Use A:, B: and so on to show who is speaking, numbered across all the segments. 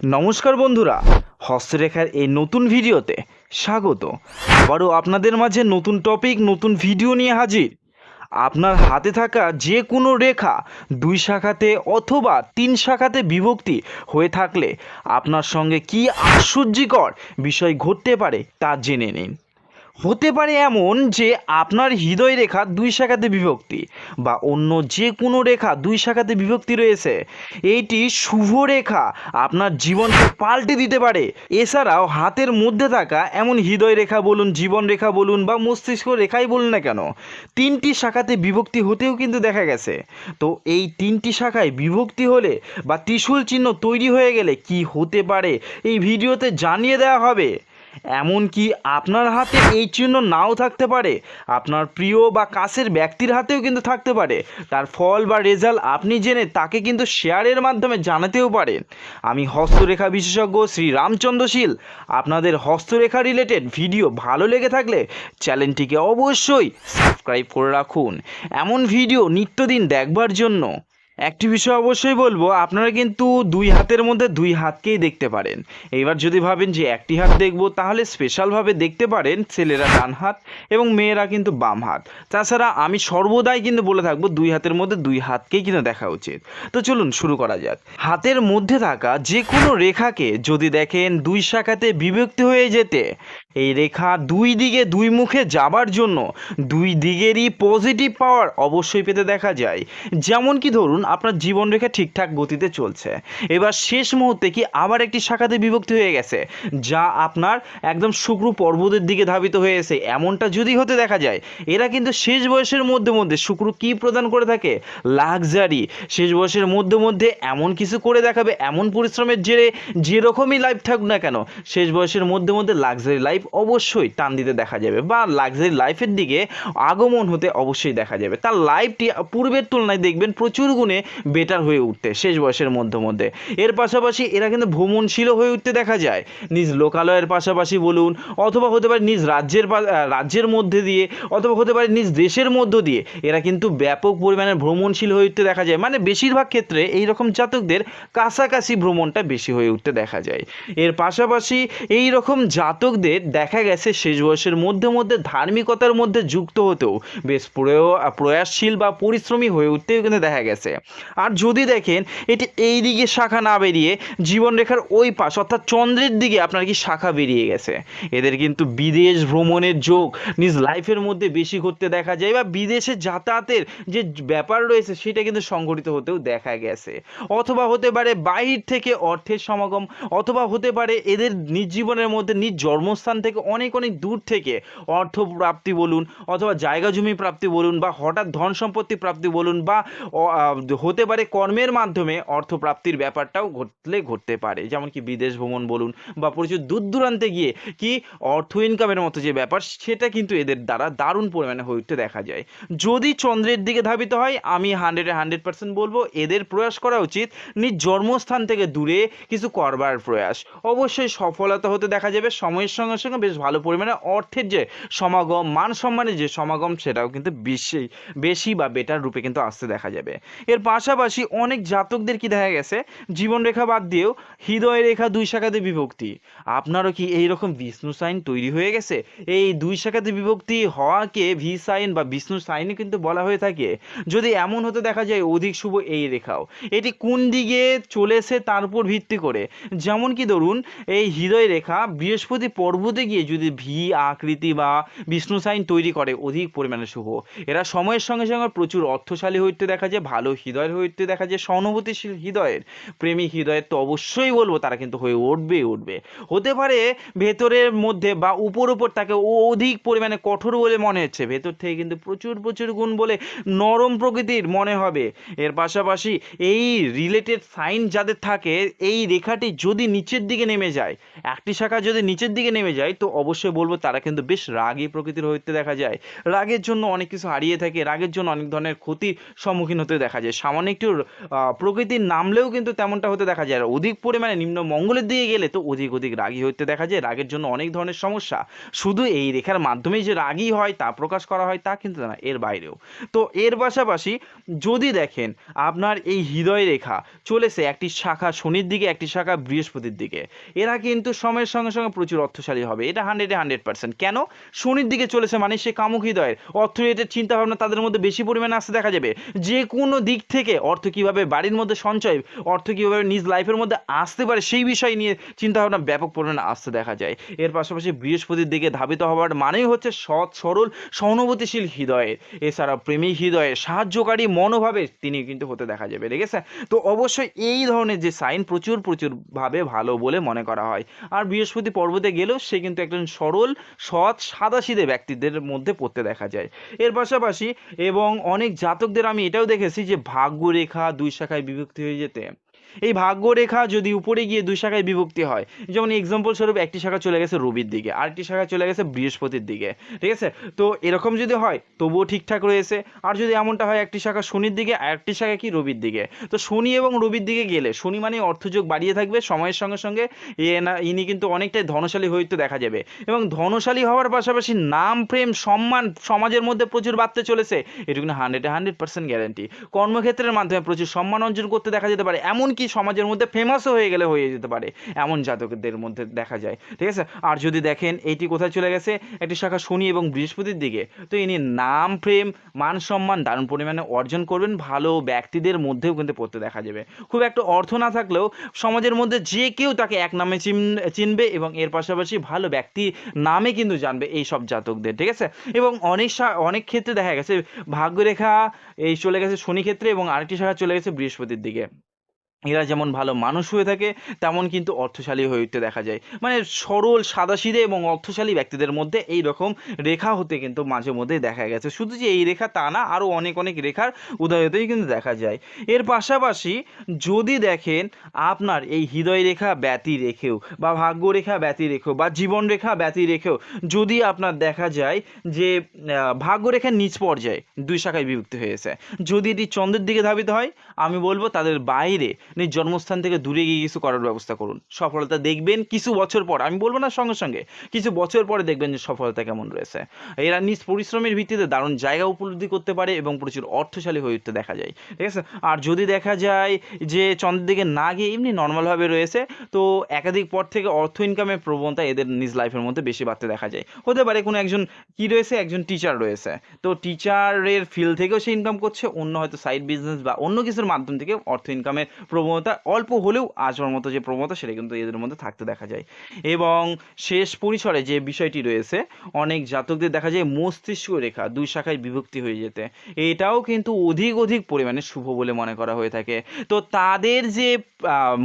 A: নমস্কার বন্ধুরা, হস্তরেখার এই নতুন ভিডিওতে স্বাগত। আবারও আপনাদের মাঝে নতুন টপিক নতুন ভিডিও নিয়ে হাজির। আপনার হাতে থাকা যে কোনো রেখা দুই শাখাতে অথবা তিন শাখাতে বিভক্তি হয়ে থাকলে আপনার সঙ্গে কি আশ্চর্যকর বিষয় ঘটতে পারে তা জেনে নিন। হতে পারে এমন যে আপনার হৃদয় রেখা দুই শাখাতে বিভক্তি বা অন্য যে কোনো রেখা দুই শাখাতে বিভক্তি রয়েছে। এইটি শুভ রেখা আপনার জীবনকে পাল্টে দিতে পারে। এছাড়াও হাতের মধ্যে থাকা এমন হৃদয় রেখা বলুন, জীবন রেখা বলুন বা মস্তিষ্ক রেখাই বলুন না কেন, তিনটি শাখাতে বিভক্তি হতেও কিন্তু দেখা গেছে। তো এই তিনটি শাখায় বিভক্তি হলে বা ত্রিশূল চিহ্ন তৈরি হয়ে গেলে কি হতে পারে এই ভিডিওতে জানিয়ে দেওয়া হবে। এমনকি আপনার হাতে এই চিহ্ন নাও থাকতে পারে। আপনার প্রিয় বা কাছের ব্যক্তির হাতেও কিন্তু থাকতে পারে। তার ফল বা রেজাল্ট আপনি জেনে তাকে কিন্তু শেয়ারের মাধ্যমে জানাতেও পারেন। আমি হস্তরেখা বিশেষজ্ঞ শ্রী রামচন্দ্রশীল আপনাদের হস্তরেখা রিলেটেড ভিডিও ভালো লেগে থাকলে চ্যানেলটিকে অবশ্যই সাবস্ক্রাইব করে রাখুন। এমন ভিডিও নিত্যদিন দেখবার জন্য। একটি বিষয় অবশ্যই বলব, আপনারা কিন্তু দুই হাতের মধ্যে দুই হাতকেই দেখতে পারেন। এইবার যদি ভাবেন যে একটি হাত দেখব, তাহলে স্পেশালভাবে দেখতে পারেন ছেলেরা ডান হাত এবং মেয়েরা কিন্তু বাম হাত। তাছাড়া আমি সর্বদাই কিন্তু বলে থাকব, দুই হাতের মধ্যে দুই হাতকেই কিন্তু দেখা উচিত। তো চলুন শুরু করা যাক। হাতের মধ্যে থাকা যে কোনো রেখাকে যদি দেখেন, দুই শাখাতে বিভক্তি হয়ে যেতে, এই রেখা দুই দিকে দুই মুখে যাবার জন্য দুই দিকেরই পজিটিভ পাওয়ার অবশ্যই পেতে দেখা যায়। যেমন কি ধরুন আপনার জীবনরেখা ঠিকঠাক গতিতে চলছে। এবার শেষ মুহূর্তে কি আবার একটি শাখাতে বিভক্তি হয়ে গেছে, যা আপনার একদম শুক্র পর্বতের দিকে ধাবিত হয়েছে? এমনটা যদি হতে দেখা যায়, এরা কিন্তু শেষ বয়সের মধ্যে মধ্যে, শুক্র কি প্রদান করে থাকে? লাক্সারি। শেষ বয়সের মধ্যে মধ্যে এমন কিছু করে দেখাবে, এমন পরিশ্রমের জেরে যেরকমই লাইফ থাকুক না কেন, শেষ বয়সের মধ্যে মধ্যে লাক্সারি লাইফ অবশ্যই টান দিতে দেখা যাবে বা লাক্সারি লাইফের দিকে আগমন হতে অবশ্যই দেখা যাবে। তার লাইফটি পূর্বের তুলনায় দেখবেন প্রচুর গুণে বেটার হয়ে উঠতে, শেষ বয়সের মধ্যে মধ্যে। এর পাশাপাশি এরা কিন্তু ভ্রমণশীলও হয়ে উঠতে দেখা যায়। নিজ লোকালয়ের পাশাপাশি বলুন, অথবা হতে পারে নিজ রাজ্যের রাজ্যের মধ্যে দিয়ে, অথবা হতে পারে নিজ দেশের মধ্য দিয়ে, এরা কিন্তু ব্যাপক পরিমাণে ভ্রমণশীল হয়ে উঠতে দেখা যায়। মানে বেশিরভাগ ক্ষেত্রে এই রকম জাতকদের কাছাকাছি ভ্রমণটা বেশি হয়ে উঠতে দেখা যায়। এর পাশাপাশি এই রকম জাতকদের দেখা গেছে শেষ বয়সের মধ্যে মধ্যে, ধার্মিকতার মধ্যে যুক্ত হতেও। বেশ প্রয়- প্রয়াসশীল বা পরিশ্রমী হয়ে উঠতেও কিন্তু দেখা গেছে। আর যদি দেখেন, এটি এই দিকে শাখা না বেরিয়ে জীবনরেখার ওই পাশ, অর্থাৎ চন্দ্রের দিকে আপনার কি শাখা বেরিয়ে গেছে। এদের কিন্তু বিদেশ ভ্রমণের যোগ নিজ লাইফের মধ্যে বেশি ঘটতে দেখা যায় বা বিদেশে যাতায়াতের যে ব্যাপার রয়েছে, সেটা কিন্তু সংঘটিত হতেও দেখা গেছে। অথবা হতে পারে বাহির থেকে অর্থের সমাগম, অথবা হতে পারে এদের নিজ জীবনের মধ্যে, নিজ জন্মস্থান থেকে অনেক অনেক দূর থেকে অর্থ প্রাপ্তি বলুন, অথবা জায়গা জমি প্রাপ্তি বলুন বা হঠাৎ ধন সম্পত্তি প্রাপ্তি বলুন বা হতে পারে কর্মের মাধ্যমে অর্থ প্রাপ্তির ব্যাপারটাও ঘটলে ঘটতে পারে। যেমন কি বিদেশ ভ্রমণ বলুন বা প্রচুর দূর দূরান্তে গিয়ে কি অর্থ ইনকামের মতো যে ব্যাপার, সেটা কিন্তু এদের দ্বারা দারুণ পরিমাণে হয়ে উঠতে দেখা যায়। যদি চন্দ্রের দিকে ধাবিত হয়, আমি হান্ড্রেডে হান্ড্রেড পার্সেন্ট বলব, এদের প্রয়াস করা উচিত নিজ জন্মস্থান থেকে দূরে কিছু করবার প্রয়াস। অবশ্যই সফলতা হতে দেখা যাবে, সময়ের সঙ্গে সঙ্গে বেশ ভালো পরিমাণে অর্থের যে সমাগম, মান সম্মানের যে সমাগম, সেটাও কিন্তু বেশি বেশি বা বেটার রূপে কিন্তু আসতে দেখা যাবে। এর পাশাপাশি অনেক জাতকদের কি দেখা গেছে? জীবনরেখা বাদ দিয়েও হৃদয় রেখা দুই শাখাতে বিভক্তি। আপনারও কি এইরকম বিষ্ণু সাইন তৈরি হয়ে গেছে? এই দুই শাখাতে বিভক্তি হওয়াকে ভি সাইন বা বিষ্ণু সাইনও কিন্তু বলা হয়ে থাকে। যদি এমন হতে দেখা যায়, অধিক শুভ এই রেখাও। এটি কোন দিকে চলেছে তার উপর ভিত্তি করে? যেমন কি ধরুন, এই হৃদয় রেখা বৃহস্পতি পর্বতে গিয়ে যদি ভি আকৃতি বা বিষ্ণু সাইন তৈরি করে, অধিক পরিমাণে শুভ। এরা সময়ের সঙ্গে সঙ্গে প্রচুর অর্থশালী উঠতে দেখা যায়, ভালো হৃদয়ের হইতে দেখা যায় সহানুভূতিশীল হৃদয়ের। প্রেমী হৃদয়ের তো অবশ্যই বলব, তারা কিন্তু হয়ে উঠবেই উঠবে। হতে পারে ভেতরের মধ্যে বা উপর উপর তাকে অধিক পরিমাণে কঠোর বলে মনে হচ্ছে। ভেতর থেকে কিন্তু প্রচুর প্রচুর গুণ বলে নরম প্রকৃতির মনে হবে। এর পাশাপাশি এই রিলেটেড সাইন যাদের থাকে, এই রেখাটি যদি নিচের দিকে নেমে যায়, একটি শাখা যদি নিচের দিকে নেমে যায়, তো অবশ্যই বলব তারা কিন্তু বেশ রাগী প্রকৃতির হইতে দেখা যায়। রাগের জন্য অনেক কিছু হারিয়ে থাকে, রাগের জন্য অনেক ধরনের ক্ষতির সম্মুখীন হতে দেখা যায়। সামান্য একটু প্রকৃতির নামলেও কিন্তু তেমনটা হতে দেখা যায়। অধিক পরিমাণে নিম্ন মঙ্গলের দিকে গেলে তো অধিক অধিক রাগী হতে দেখা যায়। রাগের জন্য অনেক ধরনের সমস্যা। শুধু এই রেখার মাধ্যমেই যে রাগী হয়, তা প্রকাশ করা হয়, তা কিন্তু না, এর বাইরেও। তো এর পাশাপাশি যদি দেখেন, আপনার এই হৃদয় রেখা চলেছে একটি শাখা শনির দিকে, একটি শাখা বৃহস্পতির দিকে। এরা কিন্তু সময়ের সঙ্গে সঙ্গে প্রচুর অর্থশালী হবে। এটা হান্ড্রেডে হান্ড্রেড পার্সেন্ট কেন? শনির দিকে চলেছে মানে সে কামুক হৃদয়ের। অর্থ রিলেটেড চিন্তা ভাবনা তাদের মধ্যে বেশি পরিমাণে আসতে দেখা যাবে। যে কোনো দিক থেকে অর্থ কীভাবে বাড়ির মধ্যে সঞ্চয়, অর্থ কীভাবে নিজ লাইফের মধ্যে আসতে পারে সেই বিষয় নিয়ে চিন্তা ভাবনা ব্যাপক পরিমাণে আসতে দেখা যায়। এর পাশাপাশি বৃহস্পতির দিকে ধাবিত হওয়ার মানেই হচ্ছে সৎ, সরল, সহানুভূতিশীল হৃদয়ের এছাড়া প্রেমী হৃদয়ে সাহায্যকারী মনোভাবে তিনি কিন্তু হতে দেখা যাবে ঠিক আছে তো অবশ্যই এই ধরনের যে সাইন প্রচুর প্রচুরভাবে ভালো বলে মনে করা হয়। আর বৃহস্পতি পর্বতে গেলেও সে কিন্তু একজন সরল, সৎ, সাদাসিধে ব্যক্তিদের মধ্যে পড়তে দেখা যায়। এর পাশাপাশি এবং অনেক জাতকদের আমি এটাও দেখেছি যে ভাগ্যরেখা দুই শাখায় বিভক্ত হয়ে যেতে এই ভাগ্যরেখা যদি উপরে গিয়ে দুই শাখায় বিভক্তি হয়, যেমন এক্সাম্পল স্বরূপ একটি শাখা চলে গেছে রবির দিকে, আরেকটি শাখা চলে গেছে বৃহস্পতির দিকে, ঠিক আছে? তো এরকম যদি হয়, তবুও ঠিকঠাক রয়েছে। আর যদি এমনটা হয়, একটি শাখা শনির দিকে আর একটি শাখা কি রবির দিকে? তো শনি এবং রবির দিকে গেলে, শনি মানে অর্থযোগ বাড়িয়ে থাকবে, সময়ের সঙ্গে সঙ্গে ইনি কিন্তু অনেকটাই ধনশালী হইতে দেখা যাবে। এবং ধনশালী হওয়ার পাশাপাশি নাম, প্রেম, সম্মান সমাজের মধ্যে প্রচুর বাড়তে চলেছে। এটুকু হান্ড্রেডে হান্ড্রেড পার্সেন্ট গ্যারান্টি কর্মক্ষেত্রের মাধ্যমে প্রচুর সম্মান অর্জন করতে দেখা যেতে পারে। এমনকি সমাজের মধ্যে ফেমাসও হয়ে গেলে হয়ে যেতে পারে, এমন জাতকদের মধ্যে দেখা যায়, ঠিক আছে? আর যদি দেখেন এটি কোথায় চলে গেছে, একটি শাখা শনি এবং বৃহস্পতির দিকে, তো ইনি নাম, প্রেম, মান সম্মান, দারুণ পরিমাণে অর্জন করবেন, ভালো ব্যক্তিদের মধ্যেও কিন্তু পড়তে দেখা যাবে। খুব একটা অর্থ না থাকলেও সমাজের মধ্যে যে কেউ তাকে এক নামে চিন- চিনবে এবং এর পাশাপাশি ভালো ব্যক্তি নামে কিন্তু জানবে এই সব জাতকদের, ঠিক আছে? এবং অনেক অনেক ক্ষেত্রে দেখা গেছে, ভাগ্যরেখা, এই চলে গেছে শনি ক্ষেত্রে এবং আরেকটি শাখা চলে গেছে বৃহস্পতির দিকে। এরা যেমন ভালো মানুষ হয়ে থাকে, তেমন কিন্তু অর্থশালী হয়ে উঠতে দেখা যায়। মানে সরল, সাদাসিধে এবং অর্থশালী ব্যক্তিদের মধ্যে এই রকম রেখা হতে কিন্তু মাঝে মধ্যে দেখা গেছে। শুধু যে এই রেখা তা না আরও অনেক অনেক রেখার উদয় হতেই কিন্তু দেখা যায়। এর পাশাপাশি যদি দেখেন আপনার এই হৃদয় রেখা ব্যতি রেখেও বা ভাগ্য রেখা ব্যতি রেখেও বা জীবন রেখা ব্যতি রেখেও যদি আপনার দেখা যায় যে ভাগ্য রেখার নিচ পর্যায়ে দুই শাখায় বিভক্ত হয়েছে যদি এটি চন্দ্রের দিকে ধাবিত হয়, আমি বলব তাদের বাইরে নিজ জন্মস্থান থেকে দূরে গিয়ে কিছু করার ব্যবস্থা করুন। সফলতা দেখবেন কিছু বছর পর। আমি বলব না সঙ্গে সঙ্গে, কিছু বছর পরে দেখবেন যে সফলতা কেমন রয়েছে। এরা নিজ পরিশ্রমের ভিত্তিতে দারুণ জায়গা উপলব্ধি করতে পারে এবং প্রচুর অর্থশালী হয়ে উঠতে দেখা যায়। ঠিক আছে? আর যদি দেখা যায় যে চন্দ্রের দিকে না গিয়ে এমনি নর্মালভাবে রয়েছে, তো একাধিক পর থেকে অর্থ ইনকামের প্রবণতা এদের নিজ লাইফের মধ্যে বেশি বাড়তে দেখা যায়। হতে পারে কোনো একজন কি রয়েছে? একজন টিচার রয়েছে। তো টিচারের ফিল্ড থেকেও সে ইনকাম করছে, অন্য হয়তো সাইড বিজনেস বা অন্য কিছুর মাধ্যম থেকে অর্থ ইনকামের প্রবণতা অল্প হলেও আসবার মতো যে প্রবণতা, সেটা কিন্তু এদের মধ্যে থাকতে দেখা যায়। এবং শেষ পরিসরে যে বিষয়টি রয়েছে, অনেক জাতকদের দেখা যায় মস্তিষ্ক রেখা দুই শাখায় বিভক্তি হয়ে যেতে। এটাও কিন্তু অধিক অধিক পরিমাণে শুভ বলে মনে করা হয়ে থাকে। তো তাদের যে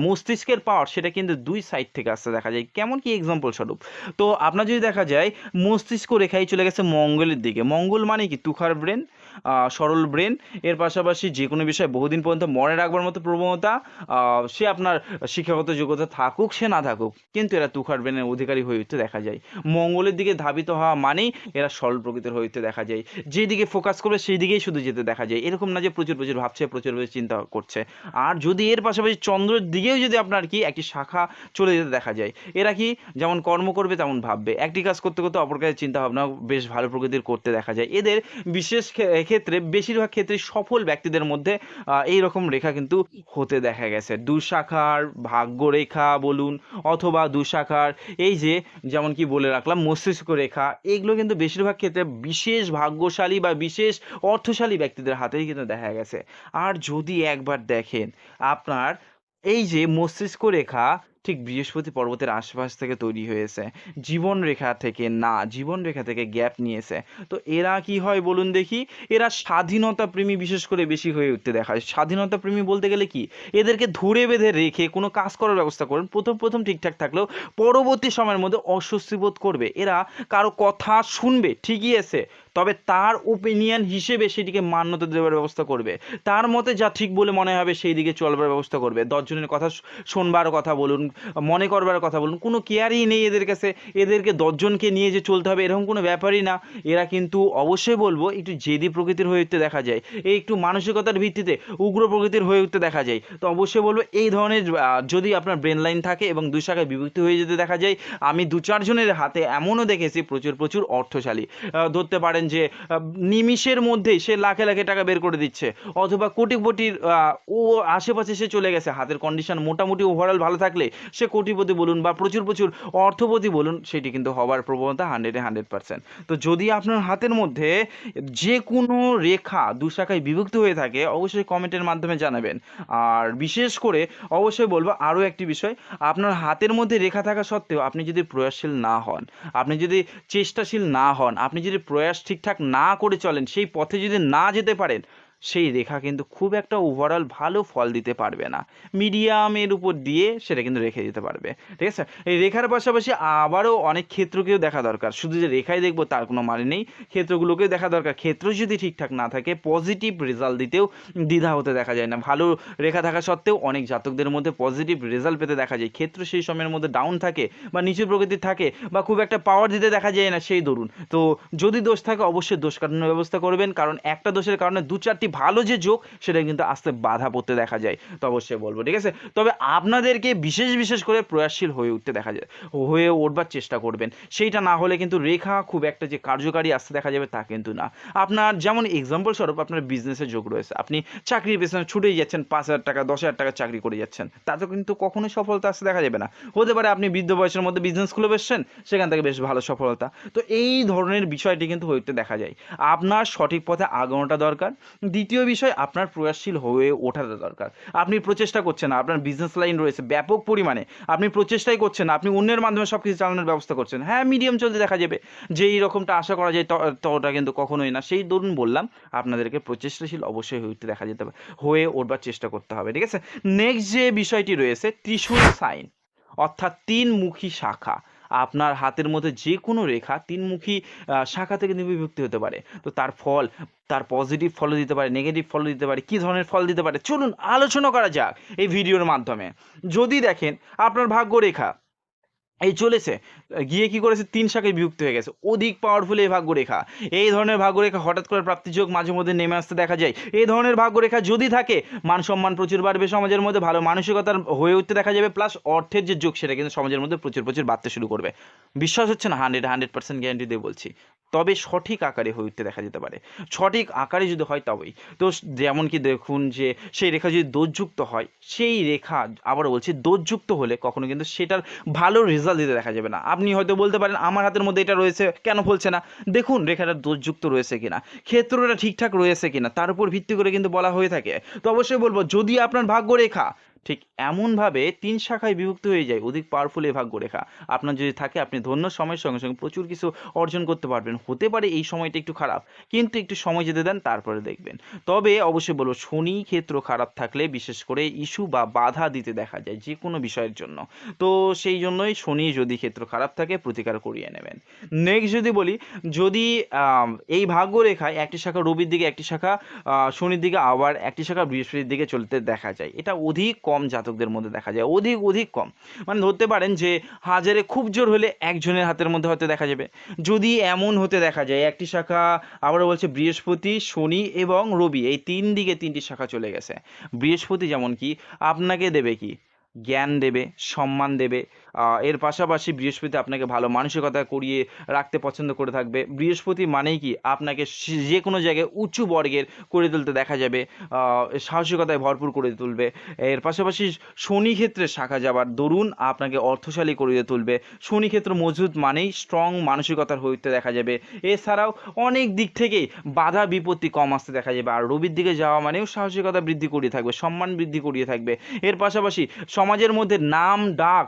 A: মস্তিষ্কের পাওয়ার সেটা কিন্তু দুই সাইড থেকে আসতে দেখা যায়। কেমন কি এক্সাম্পল স্বরূপ? তো আপনার যদি দেখা যায়, মস্তিষ্ক রেখাই চলে গেছে মঙ্গলের দিকে। মঙ্গল মানে কি? তুখার ব্রেন সরল ব্রেন। এর পাশাপাশি যে কোনো বিষয়ে বহুদিন পর্যন্ত মনে রাখবার মতো প্রবণতা সে আপনার শিক্ষাগত যোগ্যতা থাকুক, সে না থাকুক, কিন্তু এরা তুখার ব্রেনের অধিকারী হয়ে উঠতে দেখা যায়। মঙ্গলের দিকে ধাবিত হওয়া মানেই এরা সরল প্রকৃতির হয়ে উঠতে দেখা যায়। যেদিকে ফোকাস করবে সেই দিকেই শুধু যেতে দেখা যায়। এরকম না যে প্রচুর প্রচুর ভাবছে, প্রচুর প্রচুর চিন্তা করছে। আর যদি এর পাশাপাশি চন্দ্রের দিকেও যদি আপনার কি একটি শাখা চলে যেতে দেখা যায়, এরা কি যেমন কর্ম করবে, তেমন ভাববে। একটি কাজ করতে করতে অপর কাজের চিন্তা ভাবনা বেশ ভালো প্রকৃতির করতে দেখা যায়। এদের বিশেষ ক্ষে- ক্ষেত্রে বেশিরভাগ ক্ষেত্রে সফল ব্যক্তিদের মধ্যে এই রকম রেখা কিন্তু হতে দেখা গেছে। দুশাখার ভাগ্য রেখা বলুন অথবা দুশাখার এই যে যেমন কি বলে রাখলাম, মস্তিষ্ক রেখা, এগুলো কিন্তু বেশিরভাগ ক্ষেত্রে বিশেষ ভাগ্যশালী বা বিশেষ অর্থশালী ব্যক্তিদের হাতেই কিন্তু দেখা গেছে। আর যদি একবার দেখেন, আপনার এই যে মস্তিষ্ক রেখা ঠিক বৃহস্পতি পর্বতের আশপাশ থেকে তৈরি হয়েছে। জীবন রেখা থেকে না জীবন রেখা থেকে গ্যাপ নিয়েছে। তো এরা কি হয় বলুন দেখি? এরা স্বাধীনতা প্রেমী বিশেষ করে বেশি হয়ে উঠতে দেখা যায়। স্বাধীনতা প্রেমী বলতে গেলে কি? এদেরকে ধরে বেঁধে রেখে কোনো কাজ করার ব্যবস্থা করুন। প্রথম প্রথম ঠিকঠাক থাকলেও পরবর্তী সময়ের মধ্যে অস্বস্তি বোধ করবে। এরা কারও কথা শুনবে, ঠিকই আছে। তবে তার ওপিনিয়ন হিসেবে সেটিকে মান্যতা দেওয়ার ব্যবস্থা করবে। তার মতে যা ঠিক বলে মনে হবে সেই দিকে চলবার ব্যবস্থা করবে। দশজনের কথা শোনবার কথা বলুন, মনে করবার কথা বলুন, কোনো কেয়ারই নেই এদের কাছে। এদেরকে দশজনকে নিয়ে যে চলতে হবে এরকম কোনো ব্যাপারই না। এরা কিন্তু অবশ্যই বলব একটু জেদি প্রকৃতির হয়ে উঠতে দেখা যায়। এই একটু মানসিকতার ভিত্তিতে উগ্র প্রকৃতির হয়ে উঠতে দেখা যায়। তো অবশ্যই বলব এই ধরনের যদি আপনার ব্রেন লাইন থাকে এবং দুই শাখায় বিভক্তি হয়ে যেতে দেখা যায়, আমি দু চারজনের হাতে এমনও দেখেছি প্রচুর প্রচুর অর্থশালী। ধরতে পারেন যে নিমিষের মধ্যেই সে লাখে লাখে টাকা বের করে দিচ্ছে। অথবা কোটিপতির ও আশেপাশে সে চলে গেছে। হাতের কন্ডিশন মোটামুটি ওভারঅল ভালো থাকলে সে কোটিপতি বলুন বা প্রচুর প্রচুর অর্থপতি বলুন, সেটি কিন্তু হবার প্রবণতা হান্ড্রেডে হান্ড্রেড পার্সেন্ট তো যদি আপনার হাতের মধ্যে যে কোনো রেখা দু শাখায় বিভক্ত হয়ে থাকে, অবশ্যই কমেন্টের মাধ্যমে জানাবেন। আর বিশেষ করে অবশ্যই বলব আরও একটি বিষয়, আপনার হাতের মধ্যে রেখা থাকা সত্ত্বেও আপনি যদি প্রয়াসশীল না হন, আপনি যদি চেষ্টাশীল না হন, আপনি যদি প্রয়াস ঠিকঠাক না করে চলেন সেই পথে যদি না যেতে পারেন সেই রেখা কিন্তু খুব একটা ওভারঅল ভালো ফল দিতে পারবে না। মিডিয়ামের উপর দিয়ে সেটা কিন্তু রেখে দিতে পারবে। ঠিক আছে? এই রেখার পাশাপাশি আবারও অনেক ক্ষেত্রকেও দেখা দরকার। শুধু যে রেখাই দেখব তার কোনো মানে নেই। ক্ষেত্রগুলোকেও দেখা দরকার। ক্ষেত্র যদি ঠিকঠাক না থাকে পজিটিভ রেজাল্ট দিতেও দ্বিধা হতে দেখা যায় না। ভালো রেখা থাকা সত্ত্বেও অনেক জাতকদের মধ্যে পজিটিভ রেজাল্ট পেতে দেখা যায়। ক্ষেত্র সেই সময়ের মধ্যে ডাউন থাকে বা নিচু প্রকৃতির থাকে বা খুব একটা পাওয়ার দিতে দেখা যায় না সেই দরুন। তো যদি দোষ থাকে, অবশ্যই দোষ কাটানোর ব্যবস্থা করবেন। কারণ একটা দোষের কারণে দু চারটি ভালো যে যোগ, সেটা কিন্তু আস্তে বাধা পড়তে দেখা যায়। তো অবশ্যই বলব, ঠিক আছে? তবে আপনাদেরকে বিশেষ বিশেষ করে প্রয়াসশীল হয়ে উঠতে দেখা যায়, হয়ে উঠবার চেষ্টা করবেন। সেইটা না হলে কিন্তু রেখা খুব একটা যে কার্যকারী আসতে দেখা যাবে তা কিন্তু না। আপনার যেমন এক্সাম্পল স্বরূপ আপনার বিজনেসের যোগ রয়েছে। আপনি চাকরির পেছনে ছুটেই যাচ্ছেন, পাঁচ হাজার টাকা, দশ হাজার টাকা চাকরি করে যাচ্ছেন। তাতে কিন্তু কখনোই সফলতা আসতে দেখা যাবে না। হতে পারে আপনি বৃদ্ধ বয়সের মধ্যে বিজনেস খুলে বসছেন, সেখান থেকে বেশ ভালো সফলতা। তো এই ধরনের বিষয়টি কিন্তু হয়ে উঠতে দেখা যায়। আপনার সঠিক পথে আগানোটা দরকার। দ্বিতীয় বিষয়, আপনার প্রয়াসশীল হয়ে ওঠাটা দরকার। আপনি প্রচেষ্টা করছেন, আপনার বিজনেস লাইন রয়েছে ব্যাপক পরিমাণে। আপনি প্রচেষ্টাই করছেন, আপনি অন্যের মাধ্যমে সব কিছু চালানোর ব্যবস্থা করছেন। হ্যাঁ মিডিয়াম চলতে দেখা যাবে। যে এই রকমটা আশা করা যায়, ত- ততটা কিন্তু কখনোই না। সেই দরুন বললাম, আপনাদেরকে প্রচেষ্টাশীল অবশ্যই উঠতে দেখা যেতে হবে হয়ে ওঠবার চেষ্টা করতে হবে, ঠিক আছে? নেক্সট যে বিষয়টি রয়েছে, ত্রিশূল সাইন, অর্থাৎ তিনমুখী শাখা। আপনার হাতের মধ্যে যে কোনো রেখা তিনমুখী শাখা থেকে কিন্তু বিভক্তি হতে পারে। তো তার ফল, তার পজিটিভ ফল দিতে পারে নেগেটিভ ফল দিতে পারে, কী ধরনের ফল দিতে পারে? চলুন আলোচনা করা যাক এই ভিডিওর মাধ্যমে। যদি দেখেন আপনার ভাগ্য রেখা এই চলেছে। গিয়ে কি করেছে? তিন শাখায় বিভক্ত হয়ে গেছে। অধিক পাওয়ারফুল এই ভাগ্যরেখা। এই ধরনের ভাগ্যরেখা হঠাৎ করে প্রাপ্তিযোগ মাঝে মধ্যে নেমে আসতে দেখা যায়। এই ধরনের ভাগ্যরেখা যদি থাকে, মান সম্মান প্রচুর বাড়বে সমাজের মধ্যে, ভালো মানসিকতার হয়ে উঠতে দেখা যাবে প্লাস অর্থের যে যোগ, সেটা কিন্তু সমাজের মধ্যে প্রচুর প্রচুর বাড়তে শুরু করবে। বিশ্বাস হচ্ছে না? হান্ড্রেড হান্ড্রেড পার্সেন্ট গ্যারান্টি দিয়ে বলছি। তবে সঠিক আকারে হয়ে উঠতে দেখা যেতে পারে। সঠিক আকারে যদি হয় তবেই। তো যেমন কি দেখুন যে, সেই রেখা যদি দোষযুক্ত হয়, সেই রেখা আবার বলছি দোষযুক্ত হলে কখনো কিন্তু সেটার ভালো রেজাল্ট দিতে দেখা যাবে না। আপনি হয়তো বলতে পারেন, আমার হাতের মধ্যে এটা রয়েছে, কেন ফলছে না? দেখুন, রেখাটা দোষযুক্ত রয়েছে কিনা, ক্ষেত্রটা ঠিকঠাক রয়েছে কিনা, তার উপর ভিত্তি করে কিন্তু বলা হয়ে থাকে। তো অবশ্যই বলব, যদি আপনার ভাগ্য রেখা ঠিক এমনভাবে তিন শাখায় বিভক্ত হয়ে যায়, অধিক পাওয়ারফুল এই ভাগ্যরেখা আপনার যদি থাকে, আপনি ধন্য সময়ের সঙ্গে সঙ্গে প্রচুর কিছু অর্জন করতে পারবেন। হতে পারে এই সময়টা একটু খারাপ, কিন্তু একটু সময় যেতে দেন, তারপরে দেখবেন। তবে অবশ্যই বলব, শনি ক্ষেত্র খারাপ থাকলে বিশেষ করে ইস্যু বা বাধা দিতে দেখা যায় যে কোনো বিষয়ের জন্য। তো সেই জন্যই শনি যদি ক্ষেত্র খারাপ থাকে, প্রতিকার করিয়ে নেবেন। নেক্সট যদি বলি, যদি এই ভাগ্যরেখায় একটি শাখা রবির দিকে, একটি শাখা শনির দিকে, আবার একটি শাখা বৃহস্পতির দিকে চলতে দেখা যায়। এটা অধিক কম জাতকদের মধ্যে দেখা যায়, অধিক অধিক কম। মানে ধরতে পারেন যে, হাজারে খুব জোর হলে একজনের হাতের মধ্যে হয়তো দেখা যাবে। যদি এমন হতে দেখা যায়, একটি শাখা আবারও বলছে বৃহস্পতি, শনি এবং রবি, এই তিন দিকে তিনটি শাখা চলে গেছে। বৃহস্পতি যেমন কি, আপনাকে দেবে কি? জ্ঞান দেবে, সম্মান দেবে এর পাশাপাশি বৃহস্পতি আপনাকে ভালো মানসিকতা করিয়ে রাখতে পছন্দ করে থাকবে। বৃহস্পতি মানেই কি? আপনাকে যে কোনো জায়গায় উঁচু বর্গের করে তুলতে দেখা যাবে সাহসিকতায় ভরপুর করে তুলবে। এর পাশাপাশি শনি ক্ষেত্রে শাখা যাবার দরুন আপনাকে অর্থশালী করিয়ে তুলবে। শনি ক্ষেত্র মজবুত মানেই স্ট্রং মানসিকতার হইতে দেখা যাবে। এছাড়াও অনেক দিক থেকেই বাধা বিপত্তি কম আসতে দেখা যাবে। আর রবির দিকে যাওয়া মানেও সাহসিকতা বৃদ্ধি করিয়ে থাকবে, সম্মান বৃদ্ধি করিয়ে থাকবে। এর পাশাপাশি সমাজের মধ্যে নাম, ডাক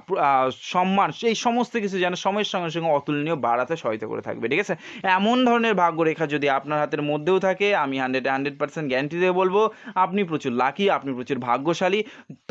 A: সম্মান, সেই সমস্ত কিছু যেন সময়ের সঙ্গে সঙ্গে অতুলনীয় বাড়াতে সহায়তা করে থাকবে, ঠিক আছে? এমন ধরনের ভাগ্যরেখা যদি আপনার হাতের মধ্যেও থাকে, আমি হান্ড্রেড হান্ড্রেড পার্সেন্ট গ্যারান্টি দিয়ে বলব, আপনি প্রচুর লাকি আপনি প্রচুর ভাগ্যশালী,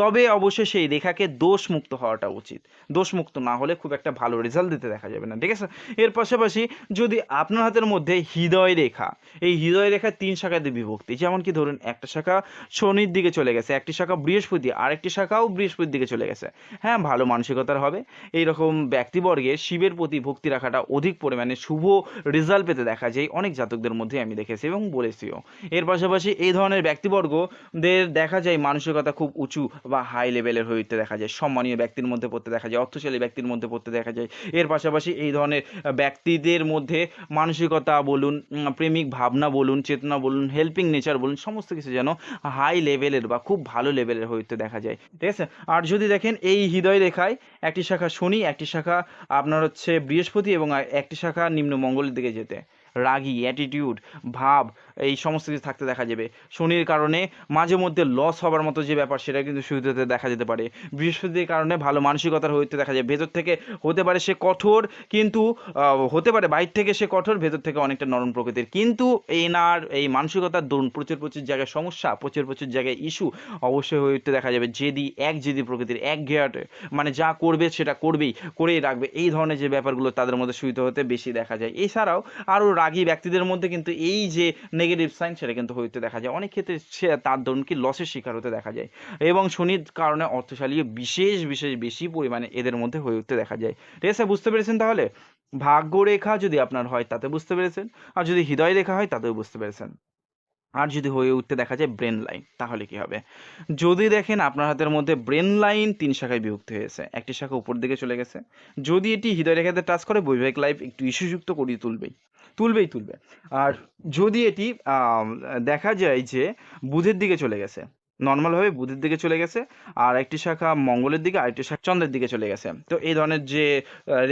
A: তবে অবশ্যই সেই রেখাকে দোষমুক্ত হওয়াটা উচিত। দোষমুক্ত না হলে খুব একটা ভালো রেজাল্ট দিতে দেখা যাবে না, ঠিক আছে? এর পাশাপাশি যদি আপনার হাতের মধ্যে হৃদয় রেখা, এই হৃদয় রেখা তিন শাখাতে বিভক্তি, যেমন কি ধরুন একটা শাখা শনির দিকে চলে গেছে, একটি শাখা বৃহস্পতি, আরেকটি শাখাও বৃহস্পতির দিকে চলে গেছে। হ্যাঁ ভালো মানসিকতার হবে এইরকম ব্যক্তিবর্গে শিবের প্রতি ভক্তি রাখাটা অধিক পরিমাণে শুভ রেজাল্ট পেতে দেখা যায়। অনেক জাতকদের মধ্যে আমি দেখেছি এবং বলেছিও। এর পাশাপাশি এই ধরনের ব্যক্তিবর্গদের দেখা যায় মানসিকতা খুব উঁচু বা হাই লেভেলের হয়ে উঠতে দেখা যায়। সম্মানীয় ব্যক্তির মধ্যে পড়তে দেখা যায়, অর্থশালী ব্যক্তির মধ্যে পড়তে দেখা যায়। এর পাশাপাশি এই ধরনের ব্যক্তিদের মধ্যে মানসিকতা বলুন প্রেমিক ভাবনা বলুন, চেতনা বলুন হেল্পিং নেচার বলুন, সমস্ত কিছু যেন হাই লেভেলের বা খুব ভালো লেভেলের হয়ে উঠতে দেখা যায়। ঠিক আছে? আর যদি দেখেন এই হৃদয় রেখায় একটি শাখা শনি একটি শাখা আপনার হচ্ছে বৃহস্পতি এবং একটি শাখা নিম্ন মঙ্গলের দিকে যেতে। রাগী অ্যাটিটিউড ভাব, এই সমস্ত কিছু থাকতে দেখা যাবে। শনির কারণে মাঝে মধ্যে লস হবার মতো যে ব্যাপার, সেটা কিন্তু শুরুতে দেখা যেতে পারে। বৃহস্পতির কারণে ভালো মানসিকতার হইতে দেখা যায়। ভেতর থেকে হতে পারে সে কঠোর, কিন্তু হতে পারে বাইর থেকে সে কঠোর, ভেতর থেকে অনেকটা নরম প্রকৃতির। কিন্তু এনার এই মানসিকতার দরুন, প্রচুর প্রচুর জায়গায় সমস্যা, প্রচুর প্রচুর জায়গায় ইস্যু অবশ্যই হয়ে উঠতে দেখা যাবে। জেদি, এক জেদি প্রকৃতির, এক ঘেয়াটে মানে যা করবে সেটা করবেই, করেই রাখবে। এই ধরনের যে ব্যাপারগুলো তাদের মধ্যে শুইতে হতে বেশি দেখা যায়। এছাড়াও আরও রাগী ব্যক্তিদের মধ্যে কিন্তু এই যে নেগেটিভ সাইন সেটা কিন্তু হইতে দেখা যায়। অনেক ক্ষেত্রে সে তার ধরুন কি লসের শিকার হতে দেখা যায় এবং শনির কারণে অর্থশালী বিশেষ বিশেষ বেশি পরিমাণে এদের মধ্যে হয়ে উঠতে দেখা যায়। ঠিক আছে, বুঝতে পেরেছেন তাহলে? ভাগ্যরেখা যদি আপনার হয়, তাতে বুঝতে পেরেছেন? আর যদি হৃদয় রেখা হয়, তাতেও বুঝতে পেরেছেন। আর যদি হয়ে উঠতে দেখা যায় ব্রেন লাইন তাহলে কি হবে? যদি দেখেন আপনার হাতের মধ্যে ব্রেন লাইন তিন শাখায় বিভক্ত হয়েছে। একটি শাখা উপর দিকে চলে গেছে। যদি এটি হৃদয় রেখাতে টাচ করে, বৈবাহিক লাইফ একটু ইস্যুযুক্ত করিয়ে তুলবেই। তুলবেই তুলবে। আর যদি এটি দেখা যায় যে বুধের দিকে চলে গেছে নর্মালভাবে বুধের দিকে চলে গেছে, আর একটি শাখা মঙ্গলের দিকে, আরেকটি শাখা চন্দ্রের দিকে চলে গেছে। তো এই ধরনের যে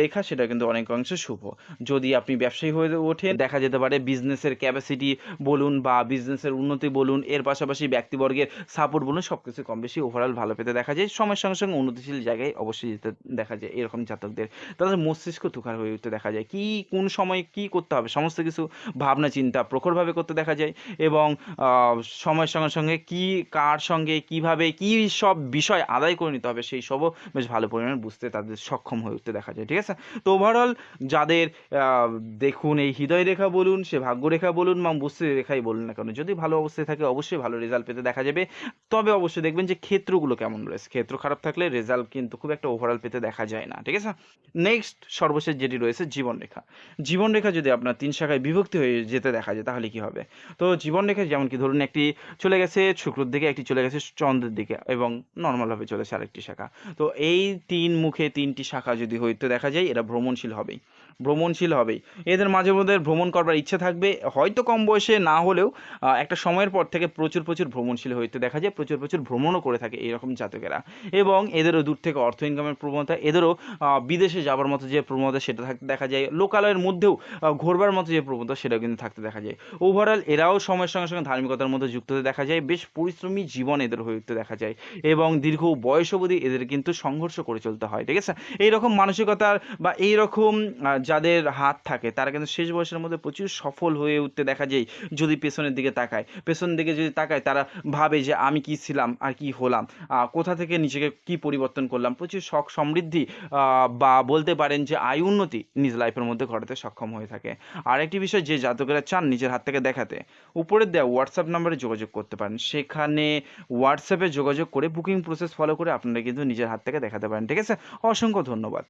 A: রেখা, সেটা কিন্তু অনেক অংশে শুভ। যদি আপনি ব্যবসায়ী হয়ে ওঠে দেখা যেতে পারে বিজনেসের ক্যাপাসিটি বলুন বা বিজনেসের উন্নতি বলুন, এর পাশাপাশি ব্যক্তিবর্গের সাপোর্ট বলুন সব কিছু কম বেশি ওভারঅল ভালো পেতে দেখা যায়। সময়ের সঙ্গে সঙ্গে উন্নতিশীল জায়গায় অবশ্যই যেতে দেখা যায় এরকম জাতকদের। তাদের মস্তিষ্ক তুখার হয়ে উঠতে দেখা যায়। কি, কোন সময় কি করতে হবে, সমস্ত কিছু ভাবনা চিন্তা প্রখরভাবে করতে দেখা যায় এবং সময়ের সঙ্গে সঙ্গে কি, কার সঙ্গে, কীভাবে, কি সব বিষয় আদায় করে নিতে হবে সেই সবও বেশ ভালো পরিমাণে বুঝতে তাদের সক্ষম হয়ে উঠতে দেখা যায়, ঠিক আছে? তো ওভারঅল যাদের দেখুন এই হৃদয় রেখা বলুন, সে ভাগ্য রেখা বলুন, বা বুঝতে রেখাই বলুন না কেন, যদি ভালো অবস্থায় থাকে অবশ্যই ভালো রেজাল্ট পেতে দেখা যাবে। তবে অবশ্যই দেখবেন যে ক্ষেত্রগুলো কেমন রয়েছে, ক্ষেত্র খারাপ থাকলে রেজাল্ট কিন্তু খুব একটা ওভারঅল পেতে দেখা যায় না, ঠিক আছে? নেক্সট সর্বশেষ যেটি রয়েছে জীবন রেখা জীবন রেখা যদি আপনার তিন শাখায় বিভক্তি হয়ে যেতে দেখা যায়, তাহলে কি হবে? তো জীবন রেখা যেমন কি ধরুন একটি চলে গেছে, শুক্রর দিকে একটি চলে গেছে চন্দ্রের দিকে এবং নর্মালভাবে চলেছে আরেকটি শাখা। তো এই তিন মুখে তিনটি শাখা যদি হইতে, দেখা যায় এরা ভ্রমণশীল হবেই। ভ্রমণশীল হবেই। এদের মাঝে মধ্যে ভ্রমণ করবার ইচ্ছে থাকবে। হয়তো কম বয়সে না হলেও একটা সময়ের পর থেকে প্রচুর প্রচুর ভ্রমণশীল হইতে দেখা যায় প্রচুর প্রচুর ভ্রমণও করে থাকে এইরকম জাতকেরা। এবং এদেরও দূর থেকে অর্থ ইনকামের প্রবণতা, এদেরও বিদেশে যাবার মতো যে প্রবণতা সেটা থাকতে দেখা যায়। লোকালয়ের মধ্যেও ঘোরবার মতো যে প্রবণতা সেটাও কিন্তু থাকতে দেখা যায়। ওভারঅল এরাও সময়ের সঙ্গে সঙ্গে ধার্মিকতার মধ্যে যুক্ত হতে দেখা যায়। বেশ পরিশ্রমী জীবন এদের হয়ে উঠতে দেখা যায়। এবং দীর্ঘ বয়স অবধি এদের কিন্তু সংঘর্ষ করে চলতে হয়, ঠিক আছে? এইরকম মানসিকতার বা এইরকম যাদের হাত থাকে, তারা কিন্তু শেষ বয়সের মধ্যে প্রচুর সফল হয়ে উঠতে দেখা যায়, যদি পেছনের দিকে তাকায়। পেছন দিকে যদি তাকায়, তারা ভাবে যে আমি কি ছিলাম আর কি হলাম। কোথা থেকে নিজেকে কি পরিবর্তন করলাম? প্রচুর শখ সমৃদ্ধি বা বলতে পারেন যে আয় উন্নতি নিজ লাইফের মধ্যে ঘটাতে সক্ষম হয়ে থাকে। আরেকটি বিষয়, যে জাতকেরা চান নিজের হাত থেকে দেখাতে, উপরের দেওয়া হোয়াটসঅ্যাপ নাম্বারে যোগাযোগ করতে পারেন। সেখানে হোয়াটসঅ্যাপে যোগাযোগ করে বুকিং প্রসেস ফলো করে আপনারা কিন্তু নিজের হাত থেকে দেখাতে পারেন, ঠিক আছে? অসংখ্য ধন্যবাদ।